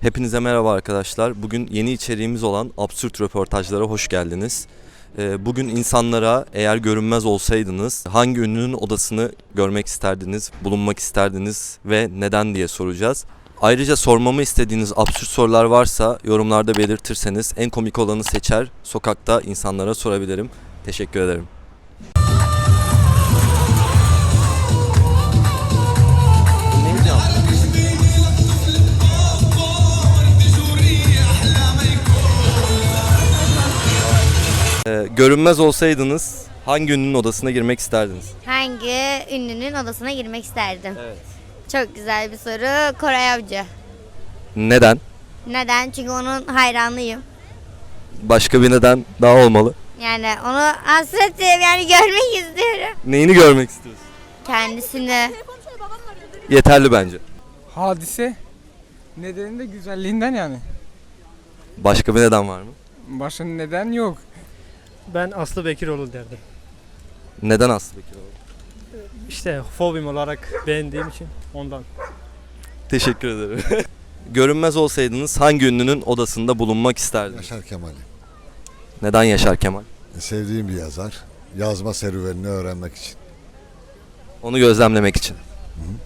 Hepinize merhaba arkadaşlar. Bugün yeni içeriğimiz olan absürt röportajlara hoş geldiniz. Ee, Bugün insanlara eğer görünmez olsaydınız hangi ünlünün odasını görmek isterdiniz, bulunmak isterdiniz ve neden diye soracağız. Ayrıca sormamı istediğiniz absürt sorular varsa yorumlarda belirtirseniz en komik olanı seçer, sokakta insanlara sorabilirim. Teşekkür ederim. Görünmez olsaydınız hangi ünlünün odasına girmek isterdiniz? Hangi ünlünün odasına girmek isterdim? Evet. Çok güzel bir soru. Koray Avcı. Neden? Neden? Çünkü onun hayranıyım. Başka bir neden daha olmalı. Yani onu hasretim yani görmek istiyorum. Neyini görmek istiyorsun? Kendisini. Yeterli bence. Hadise nedeni de güzelliğinden yani. Başka bir neden var mı? Başka neden yok. Ben Aslı Bekiroğlu derdim. Neden Aslı Bekiroğlu? İşte fobim olarak beğendiğim için ondan. Teşekkür ederim. Görünmez olsaydınız hangi ünlünün odasında bulunmak isterdiniz? Yaşar Kemal'i. Neden Yaşar Kemal? Sevdiğim bir yazar. Yazma serüvenini öğrenmek için. Onu gözlemlemek için.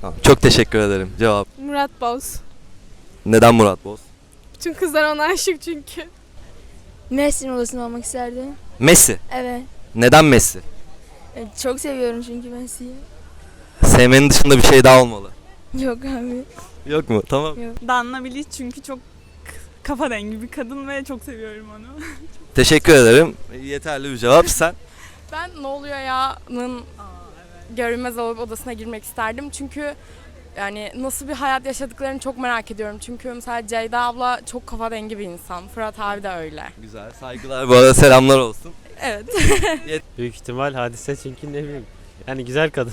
Tamam, Çok teşekkür ederim. Cevap. Murat Boz. Neden Murat Boz? Bütün kızlar ona aşık çünkü. Messi'nin odasında olmak isterdim. Messi. Evet. Neden Messi? E, Çok seviyorum çünkü Messi'yi. Sevmenin dışında bir şey daha olmalı. Yok abi. Yok mu? Tamam. Danla Bilic çünkü çok kafa dengi bir kadın ve çok seviyorum onu. Teşekkür ederim. Yeterli bir cevap. Sen? Ben ne oluyor ya'nın görünmez olup odasına girmek isterdim. Çünkü yani nasıl bir hayat yaşadıklarını çok merak ediyorum. Çünkü mesela Ceyda abla çok kafa dengi bir insan. Fırat abi de öyle. Güzel. Saygılar. Bu arada selamlar olsun. Evet. Büyük ihtimal hadise çünkü ne bileyim. Yani güzel kadın.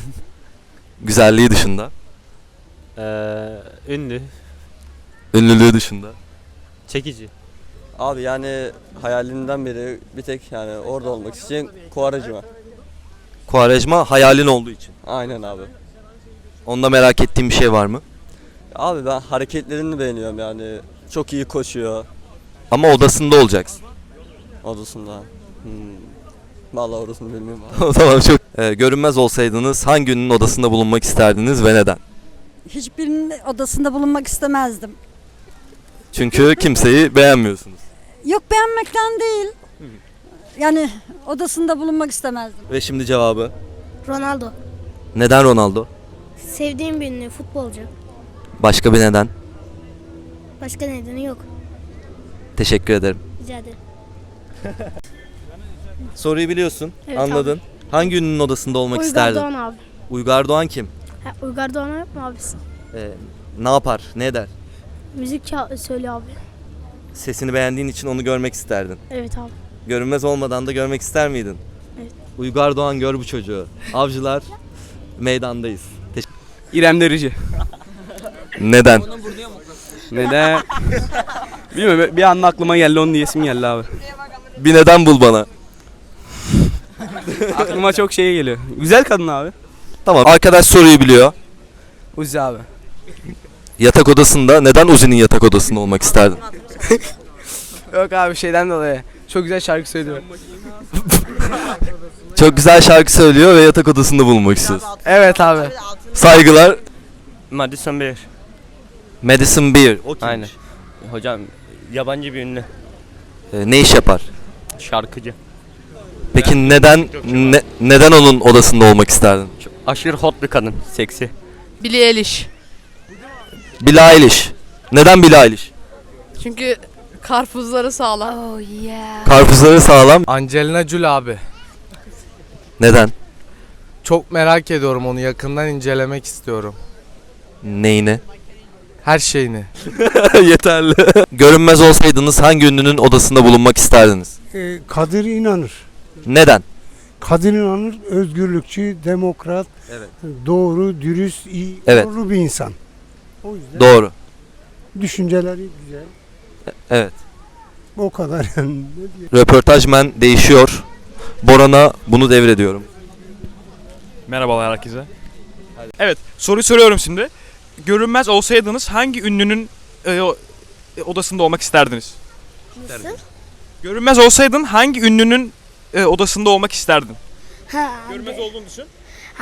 Güzelliği dışında. Ee, ünlü, Ünlülüğü dışında. çekici. Abi yani hayalimden beri bir tek yani orada olmak için Kuarajima. Kuarejma hayalin olduğu için. Aynen abi. Onda merak ettiğin bir şey var mı? Abi ben hareketlerini beğeniyorum yani. Çok iyi koşuyor Ama odasında olacaksın. odasında. Hmm. Vallahi orasını bilmiyorum abi. tamam çok. Ee, görünmez olsaydınız hangi ünlünün odasında bulunmak isterdiniz ve neden? Hiçbirinin odasında bulunmak istemezdim. Çünkü kimseyi beğenmiyorsunuz. Yok beğenmekten değil. Yani odasında bulunmak istemezdim. Ve şimdi cevabı. Ronaldo. Neden Ronaldo? Sevdiğim bir ünlü futbolcu. Başka bir neden. Başka nedeni yok. Teşekkür ederim. Rica ederim. Soruyu biliyorsun. Evet anladın. Hangi ünlünün odasında olmak isterdin? abi. Uygar Doğan kim? Ha, Uygar Doğan yok mu abisi? Ee, ne yapar? Ne eder? Müzik söylüyor abi. Sesini beğendiğin için onu görmek isterdin. Evet abi. Görünmez olmadan da görmek ister miydin? Evet. Uygar Doğan gör bu çocuğu. Avcılar meydandayız. İrem Derici. Neden? Neden? Bilmiyorum bir anda aklıma geldi onun diyesim geldi abi. Bir neden bul bana. Aklıma çok şey geliyor. Güzel kadın abi. Tamam. Arkadaş soruyu biliyor. Uzi abi. Yatak odasında neden Uzi'nin yatak odasında olmak isterdin? Yok abi şeyden dolayı. Çok güzel şarkı söylüyor. Çok güzel şarkı söylüyor ve yatak odasında bulunmak istiyorsun. Evet abi. Saygılar. Madison Beer. Madison Beer. O kimmiş? Aynen. Hocam yabancı bir ünlü. Ee, ne iş yapar? Şarkıcı. Peki neden ne- neden onun odasında olmak isterdin? Aşırı hot bir kadın. Seksi. Billie Eilish. Billie Eilish. Neden Billie Eilish? Çünkü karpuzları sağlam. Oh yeah. Karpuzları sağlam. Angelina Jolie abi. Neden? Çok merak ediyorum onu yakından incelemek istiyorum. Neyini? Her şeyini. Yeterli. Görünmez olsaydınız hangi ünlünün odasında bulunmak isterdiniz? Ee, Kadir İnanır. Neden? Kadir İnanır özgürlükçü, demokrat, Evet. doğru, dürüst, iyi, Evet. doğru bir insan. O yüzden Doğru. düşünceleri güzel. Evet. O kadar yani. Ne diyeyim? Röportajmen değişiyor. Boran'a bunu devrediyorum. Merhabalar herkese. Evet, soruyu soruyorum şimdi. Görünmez olsaydınız hangi ünlünün e, o- e, odasında olmak isterdiniz? Nasıl? Görünmez olsaydın hangi ünlünün e, odasında olmak isterdin? Ha, Görünmez olduğunu düşün.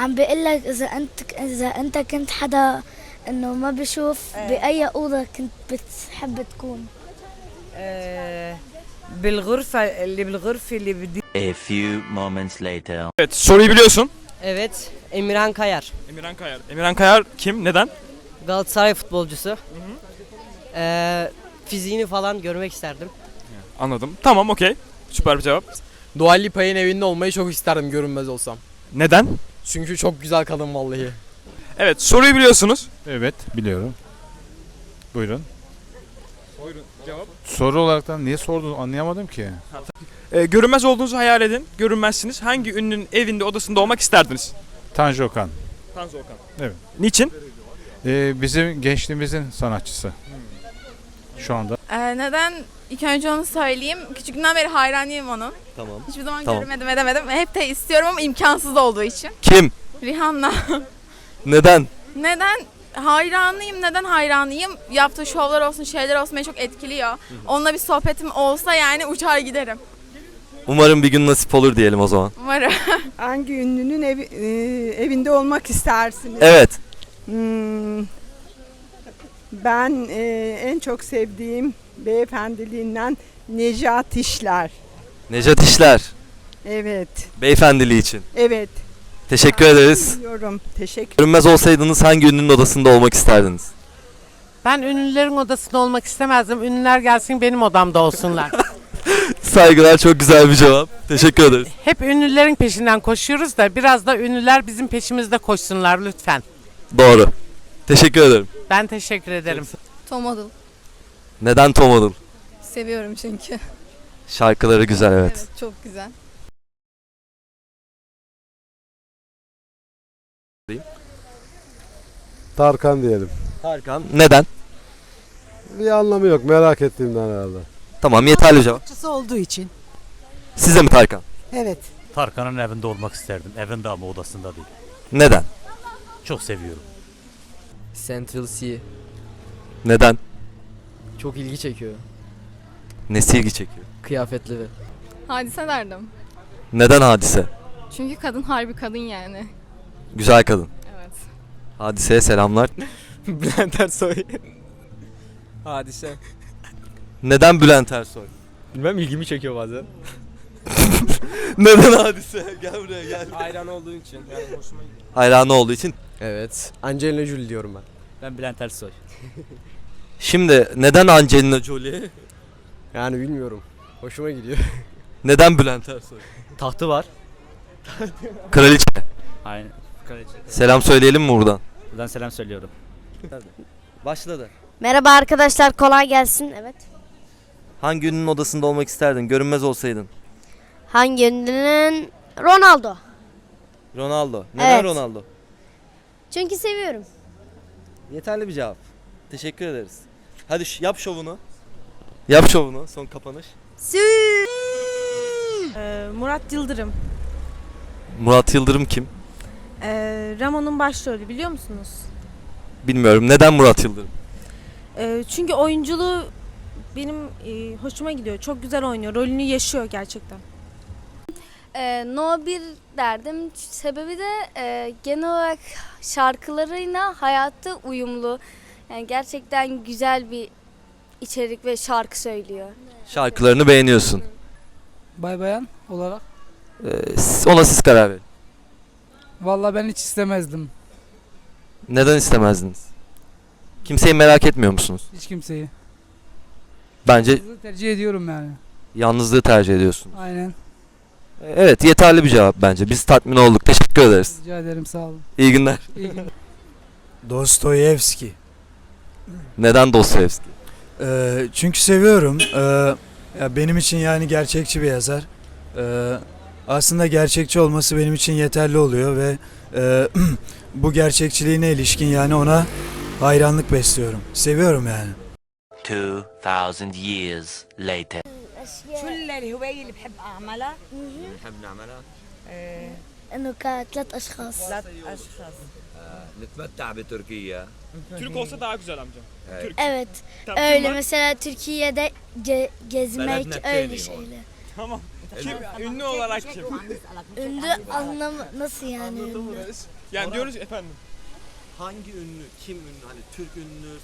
عم بقول لك اذا انت اذا انت كنت حدا انه ما بشوف باي اوضه كنت بتحب تكون بالغرفة اللي بالغرفة اللي بدي A few moments later. Evet soruyu biliyorsun. Evet Emirhan Kayar Emirhan Kayar. Emirhan Kayar kim? Neden? Galatasaray futbolcusu Ee, Fiziğini falan görmek isterdim Anladım. Tamam okey. Süper bir cevap. Dua Lipa'nın evinde olmayı çok isterdim görünmez olsam. Neden? Çünkü çok güzel kadın vallahi. Evet soruyu biliyorsunuz. Evet biliyorum. Buyurun. Buyurun cevap. Soru olaraktan niye sordun anlayamadım ki. E, görünmez olduğunuzu hayal edin. Görünmezsiniz. Hangi ünlünün evinde odasında olmak isterdiniz? Tanju Okan. Tanzu Okan. Evet. Niçin? Ee, bizim gençliğimizin sanatçısı. Şu anda. Ee, neden? İlk önce onu söyleyeyim. Küçüklüğümden beri hayranıyım onun. Tamam. Hiçbir zaman Tamam. göremedim edemedim. Hep de istiyorum ama imkansız olduğu için. Kim? Rihanna. Neden? Neden? Hayranıyım. Neden hayranıyım? Yaptığı şovlar olsun, şeyler olsun beni çok etkiliyor. Onunla bir sohbetim olsa yani uçar giderim. Umarım bir gün nasip olur diyelim o zaman. Umarım. Hangi ünlünün ev, e, evinde olmak istersiniz? Evet. Hmm, ben e, en çok sevdiğim beyefendiliğinden Necat İşler. Necat İşler. Evet, Beyefendiliği için. evet. Teşekkür ederiz. Biliyorum. Teşekkür Görünmez olsaydınız hangi ünlünün odasında olmak isterdiniz? Ben ünlülerin odasında olmak istemezdim Ünlüler gelsin benim odamda olsunlar Saygılar çok güzel bir cevap. Teşekkür ederiz. Hep ünlülerin peşinden koşuyoruz da biraz da ünlüler bizim peşimizde koşsunlar lütfen Doğru. Teşekkür ederim. Ben teşekkür ederim Tom Odell. Neden Tom Odell? Seviyorum çünkü. Şarkıları güzel evet. çok güzel. Tarkan diyelim. Tarkan. Neden? Bir anlamı yok merak ettiğimden herhalde. Tamam yeterli cevap. olduğu için Size mi Tarkan? Evet Tarkan'ın evinde olmak isterdim. Evinde ama odasında değil. Neden? Çok seviyorum. Central C Neden? çok ilgi çekiyor. Nesi ilgi çekiyor? Kıyafetleri. Hadise derdim. Neden hadise? Çünkü kadın harbi kadın yani. Güzel kadın. Evet. Hadiseye selamlar. Bülent Ersoy. Hadise. Neden Bülent Ersoy? Bilmem ilgimi çekiyor bazen. Neden hadise? Gel buraya gel. Hayran olduğu için. Yani hoşuma gidiyor. Hayranı olduğu için. Evet. Angelina Jolie diyorum ben. Ben Bülent Ersoy. Şimdi neden Angelina Jolie? Yani bilmiyorum. Hoşuma gidiyor. Neden Bülent Ersoy? Tahtı var. Kraliçe. Aynen. Kraliçe. Selam söyleyelim mi buradan? Buradan selam söylüyorum. Başladı. Merhaba arkadaşlar kolay gelsin. Evet. Hangi ünlünün odasında olmak isterdin? Görünmez olsaydın. Hangi ünlünün? Ronaldo. Ronaldo. Neden Evet. Ronaldo? Çünkü seviyorum. Yeterli bir cevap. Teşekkür ederiz. Hadi ş- yap şovunu. Yap şovunu. Son kapanış. Murat Yıldırım. Murat Yıldırım kim? Ramon'un başrolü biliyor musunuz? Bilmiyorum. Neden Murat Yıldırım? çünkü oyunculuğu benim e, hoşuma gidiyor. Çok güzel oynuyor. Rolünü yaşıyor gerçekten. no 1 derdim. Sebebi de e, genel olarak şarkılarıyla hayatı uyumlu. Yani gerçekten güzel bir içerik ve şarkı söylüyor. Şarkılarını beğeniyorsun. Bay bayan olarak Ee, s- ona siz karar verin. Vallahi ben hiç istemezdim Neden istemezdiniz? Kimseyi merak etmiyor musunuz? hiç kimseyi Bence tercih ediyorum yani yalnızlığı tercih ediyorsunuz. aynen Evet yeterli bir cevap bence. Biz tatmin olduk. Teşekkür ederiz. rica ederim sağ olun İyi günler. İyi günler. Dostoyevski. Neden Dostoyevski? Ee, çünkü seviyorum. Ee, ya benim için yani gerçekçi bir yazar. Ee, aslında gerçekçi olması benim için yeterli oluyor ve e, bu gerçekçiliğine ilişkin yani ona hayranlık besliyorum. Seviyorum yani. 2000 years later. شو الهواية اللي بحب أعملها؟ نحب نعملها انه كثلاث اشخاص ثلاث أشخاص نتمتع بتركيا Türk olsa daha güzel amcam. Türk. Evet. Tamam, kim Öyle var? mesela Türkiye'de ge- gezmek Belediyet öyle değil şeyler. Tamam. Kim? Ünlü olarak kim? Ünlü anlamı nasıl yani ünlü? Yani diyoruz efendim. Hangi ünlü, kim ünlü, hani Türk ünlü,